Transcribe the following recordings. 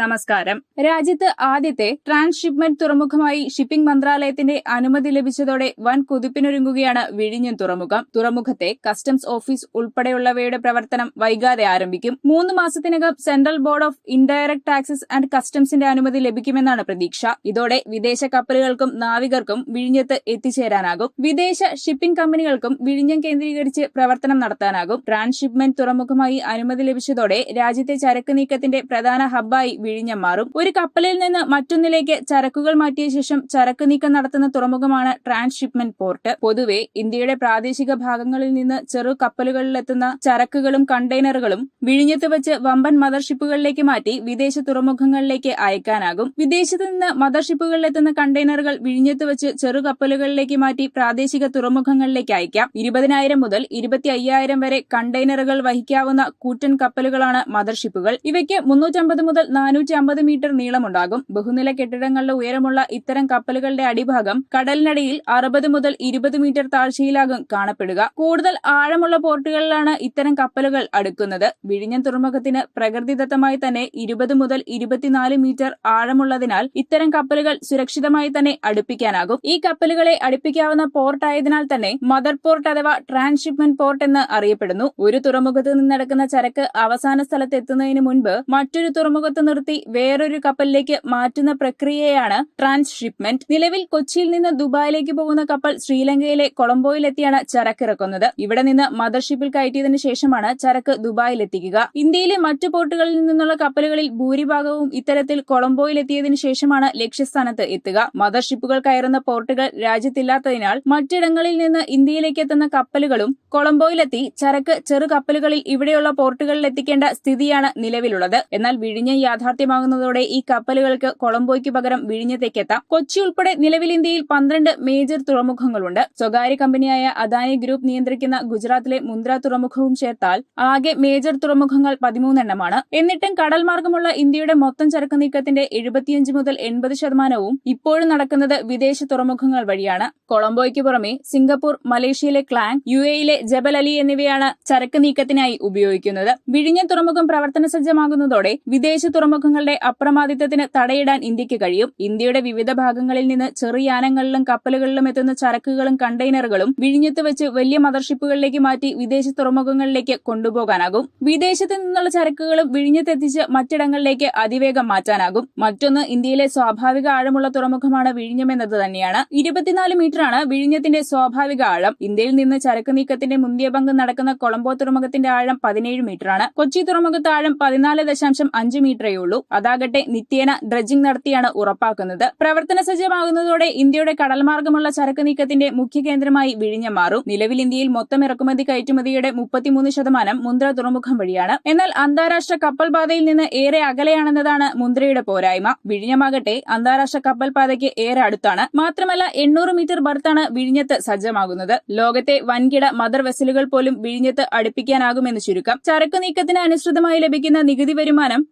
നമസ്കാരം. രാജ്യത്ത് ആദ്യത്തെ ട്രാൻസ്ഷിപ്മെന്റ് തുറമുഖമായി ഷിപ്പിംഗ് മന്ത്രാലയത്തിന്റെ അനുമതി ലഭിച്ചതോടെ വൻ കുതിപ്പിനൊരുങ്ങുകയാണ് വിഴിഞ്ഞം തുറമുഖം. തുറമുഖത്തെ കസ്റ്റംസ് ഓഫീസ് ഉൾപ്പെടെയുള്ളവയുടെ പ്രവർത്തനം വൈകാതെ ആരംഭിക്കും. മൂന്ന് മാസത്തിനകം central board of indirect taxes and കസ്റ്റംസിന്റെ അനുമതി ലഭിക്കുമെന്നാണ് പ്രതീക്ഷ. ഇതോടെ വിദേശ കപ്പലുകൾക്കും നാവികർക്കും വിഴിഞ്ഞത്ത് എത്തിച്ചേരാനാകും. വിദേശ ഷിപ്പിംഗ് കമ്പനികൾക്കും വിഴിഞ്ഞം കേന്ദ്രീകരിച്ച് പ്രവർത്തനം നടത്താനാകും. ട്രാൻസ്ഷിപ്മെന്റ് തുറമുഖമായി അനുമതി ലഭിച്ചതോടെ രാജ്യത്തെ ചരക്ക് നീക്കത്തിന്റെ പ്രധാന ഹബ്ബായി വിഴിഞ്ഞം മാറും. ഒരു കപ്പലിൽ നിന്ന് മറ്റൊന്നിലേക്ക് ചരക്കുകൾ മാറ്റിയ ശേഷം ചരക്ക് നീക്കം നടത്തുന്ന തുറമുഖമാണ് ട്രാൻസ്ഷിപ്മെന്റ് പോർട്ട്. പൊതുവെ ഇന്ത്യയുടെ പ്രാദേശിക ഭാഗങ്ങളിൽ നിന്ന് ചെറു കപ്പലുകളിലെത്തുന്ന ചരക്കുകളും കണ്ടെയ്നറുകളും വിഴിഞ്ഞത്ത് വെച്ച് വമ്പൻ മദർഷിപ്പുകളിലേക്ക് മാറ്റി വിദേശ തുറമുഖങ്ങളിലേക്ക് അയക്കാനാകും. വിദേശത്ത് നിന്ന് മദർഷിപ്പുകളിലെത്തുന്ന കണ്ടെയ്നറുകൾ വിഴിഞ്ഞത്ത് വെച്ച് ചെറു കപ്പലുകളിലേക്ക് മാറ്റി പ്രാദേശിക തുറമുഖങ്ങളിലേക്ക് അയക്കാം. ഇരുപതിനായിരം മുതൽ ഇരുപത്തി അയ്യായിരം വരെ കണ്ടെയ്നറുകൾ വഹിക്കാവുന്ന കൂറ്റൻ കപ്പലുകളാണ് മദർഷിപ്പുകൾ. ഇവയ്ക്ക് മുന്നൂറ്റമ്പത് മുതൽ നാനൂറ്റി അമ്പത് മീറ്റർ നീളമുണ്ടാകും. ബഹുനില കെട്ടിടങ്ങളുടെ ഉയരമുള്ള ഇത്തരം കപ്പലുകളുടെ അടിഭാഗം കടലിനടിയിൽ അറുപത് മുതൽ ഇരുപത് മീറ്റർ താഴ്ചയിലാകും കാണപ്പെടുക. കൂടുതൽ ആഴമുള്ള പോർട്ടുകളിലാണ് ഇത്തരം കപ്പലുകൾ അടുക്കുന്നത്. വിഴിഞ്ഞം തുറമുഖത്തിന് പ്രകൃതിദത്തമായി തന്നെ ഇരുപത് മുതൽ ഇരുപത്തിനാല് മീറ്റർ ആഴമുള്ളതിനാൽ ഇത്തരം കപ്പലുകൾ സുരക്ഷിതമായി തന്നെ അടുപ്പിക്കാനാകും. ഈ കപ്പലുകളെ അടുപ്പിക്കാവുന്ന പോർട്ടായതിനാൽ തന്നെ മദർ പോർട്ട് അഥവാ ട്രാൻസ്ഷിപ്മെന്റ് പോർട്ട് എന്ന് അറിയപ്പെടുന്നു. ഒരു തുറമുഖത്ത് നിന്നെടുക്കുന്ന ചരക്ക് അവസാന സ്ഥലത്ത് എത്തുന്നതിന് മുൻപ് മറ്റൊരു തുറമുഖത്ത് നിർത്തി വേറൊരു കപ്പലിലേക്ക് മാറ്റുന്ന പ്രക്രിയയാണ് ട്രാൻസ്ഷിപ്മെന്റ് നിലവിൽ കൊച്ചിയിൽ നിന്ന് ദുബായിലേക്ക് പോകുന്ന കപ്പൽ ശ്രീലങ്കയിലെ കൊളംബോയിലെത്തിയാണ് ചരക്കിറക്കുന്നത്. ഇവിടെ നിന്ന് മദർഷിപ്പിൽ കയറ്റിയതിനു ശേഷമാണ് ചരക്ക് ദുബായിലെത്തിക്കുക. ഇന്ത്യയിലെ മറ്റു പോർട്ടുകളിൽ നിന്നുള്ള കപ്പലുകളിൽ ഭൂരിഭാഗവും ഇത്തരത്തിൽ കൊളംബോയിലെത്തിയതിനു ശേഷമാണ് ലക്ഷ്യസ്ഥാനത്ത് എത്തുക. മദർഷിപ്പുകൾ കയറുന്ന പോർട്ടുകൾ രാജ്യത്തില്ലാത്തതിനാൽ മറ്റിടങ്ങളിൽ നിന്ന് ഇന്ത്യയിലേക്ക് എത്തുന്ന കപ്പലുകളും കൊളംബോയിലെത്തി ചരക്ക് ചെറു കപ്പലുകളിൽ ഇവിടെയുള്ള പോർട്ടുകളിൽ എത്തിക്കേണ്ട സ്ഥിതിയാണ് നിലവിലുള്ളത്. എന്നാൽ വിഴിഞ്ഞം യാഥാർത്ഥ്യമാകുന്നതോടെ ഈ കപ്പലുകൾക്ക് കൊളംബോയ്ക്ക് പകരം വിഴിഞ്ഞത്തേക്കെത്താം. കൊച്ചി ഉൾപ്പെടെ നിലവിൽ ഇന്ത്യയിൽ പന്ത്രണ്ട് മേജർ തുറമുഖങ്ങളുണ്ട്. സ്വകാര്യ കമ്പനിയായ അദാനി ഗ്രൂപ്പ് നിയന്ത്രിക്കുന്ന ഗുജറാത്തിലെ മുന്ദ്ര തുറമുഖവും ചേർത്താൽ ആകെ മേജർ തുറമുഖങ്ങൾ പതിമൂന്നെണ്ണമാണ്. എന്നിട്ടും കടൽ മാർഗമുള്ള ഇന്ത്യയുടെ മൊത്തം ചരക്ക് നീക്കത്തിന്റെ എഴുപത്തിയഞ്ച് മുതൽ എൺപത് ശതമാനവും ഇപ്പോഴും നടക്കുന്നത് വിദേശ തുറമുഖങ്ങൾ വഴിയാണ്. കൊളംബോയ്ക്ക് പുറമെ സിംഗപ്പൂർ മലേഷ്യയിലെ ക്ലാങ് യു എയിലെ ജബൽ അലി എന്നിവയാണ് ചരക്ക് നീക്കത്തിനായി ഉപയോഗിക്കുന്നത്. വിഴിഞ്ഞ തുറമുഖം പ്രവർത്തന സജ്ജമാകുന്നതോടെ വിദേശ തുറമുഖങ്ങളുടെ അപ്രമാദിത്വത്തിന് തടയിടാൻ ഇന്ത്യയ്ക്ക് കഴിയും. ഇന്ത്യയുടെ വിവിധ ഭാഗങ്ങളിൽ നിന്ന് ചെറിയ യാനങ്ങളിലും കപ്പലുകളിലും എത്തുന്ന ചരക്കുകളും കണ്ടെയ്നറുകളും വിഴിഞ്ഞത്ത് വെച്ച് വലിയ മദർഷിപ്പുകളിലേക്ക് മാറ്റി വിദേശ തുറമുഖങ്ങളിലേക്ക് കൊണ്ടുപോകാനാകും. വിദേശത്ത് നിന്നുള്ള ചരക്കുകളും വിഴിഞ്ഞത്തെത്തിച്ച് മറ്റിടങ്ങളിലേക്ക് അതിവേഗം മാറ്റാനാകും. മറ്റൊന്ന് ഇന്ത്യയിലെ സ്വാഭാവിക ആഴമുള്ള തുറമുഖമാണ് വിഴിഞ്ഞമെന്നത് തന്നെയാണ്. ഇരുപത്തിനാല് മീറ്ററാണ് വിഴിഞ്ഞത്തിന്റെ സ്വാഭാവിക ആഴം. ഇന്ത്യയിൽ നിന്ന് ചരക്ക് നീക്കത്തിന്റെ മുന്തിയ പങ്ക് നടക്കുന്ന കൊളംബോ തുറമുഖത്തിന്റെ ആഴം പതിനേഴ് മീറ്ററാണ്. കൊച്ചി തുറമുഖത്ത് ആഴം പതിനാല് ദശാംശം അഞ്ച് മീറ്ററേ ഉള്ളൂ. അതാകട്ടെ നിത്യേന ഡ്രഡ്ജിംഗ് നടത്തിയാണ് ഉറപ്പാക്കുന്നത്. പ്രവർത്തന സജ്ജമാകുന്നതോടെ ഇന്ത്യയുടെ കടൽമാർഗമുള്ള ചരക്ക് നീക്കത്തിന്റെ മുഖ്യ കേന്ദ്രമായി വിഴിഞ്ഞ മാറും. നിലവിൽ ഇന്ത്യയിൽ മൊത്തം ഇറക്കുമതി കയറ്റുമതിയുടെ മുപ്പത്തിമൂന്ന് ശതമാനം മുന്ദ്ര തുറമുഖം വഴിയാണ്. എന്നാൽ അന്താരാഷ്ട്ര കപ്പൽ പാതയിൽ നിന്ന് ഏറെ അകലെയാണെന്നതാണ് മുന്ദ്രയുടെ പോരായ്മ. വിഴിഞ്ഞമാകട്ടെ അന്താരാഷ്ട്ര കപ്പൽ പാതയ്ക്ക് ഏറെ അടുത്താണ്. മാത്രമല്ല എണ്ണൂറ് മീറ്റർ ബർത്താണ് വിഴിഞ്ഞത്ത് സജ്ജമാകുന്നത്. ലോകത്തെ വൻകിട മദർ വെസലുകൾ പോലും വിഴിഞ്ഞത്ത് അടുപ്പിക്കാനാകുമെന്ന് ചുരുക്കം. ചരക്ക് നീക്കത്തിന് അനുസൃതമായി ലഭിക്കുന്ന നികുതി വരുമാനം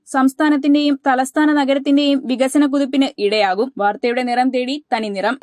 സംസ്ഥാനത്തിന്റെയും തലസ്ഥാന നഗരത്തിന്റെയും വികസന കുതിപ്പിന് ഇടയാകും. വാർത്തയുടെ നിറം തേടി തനി നിറം.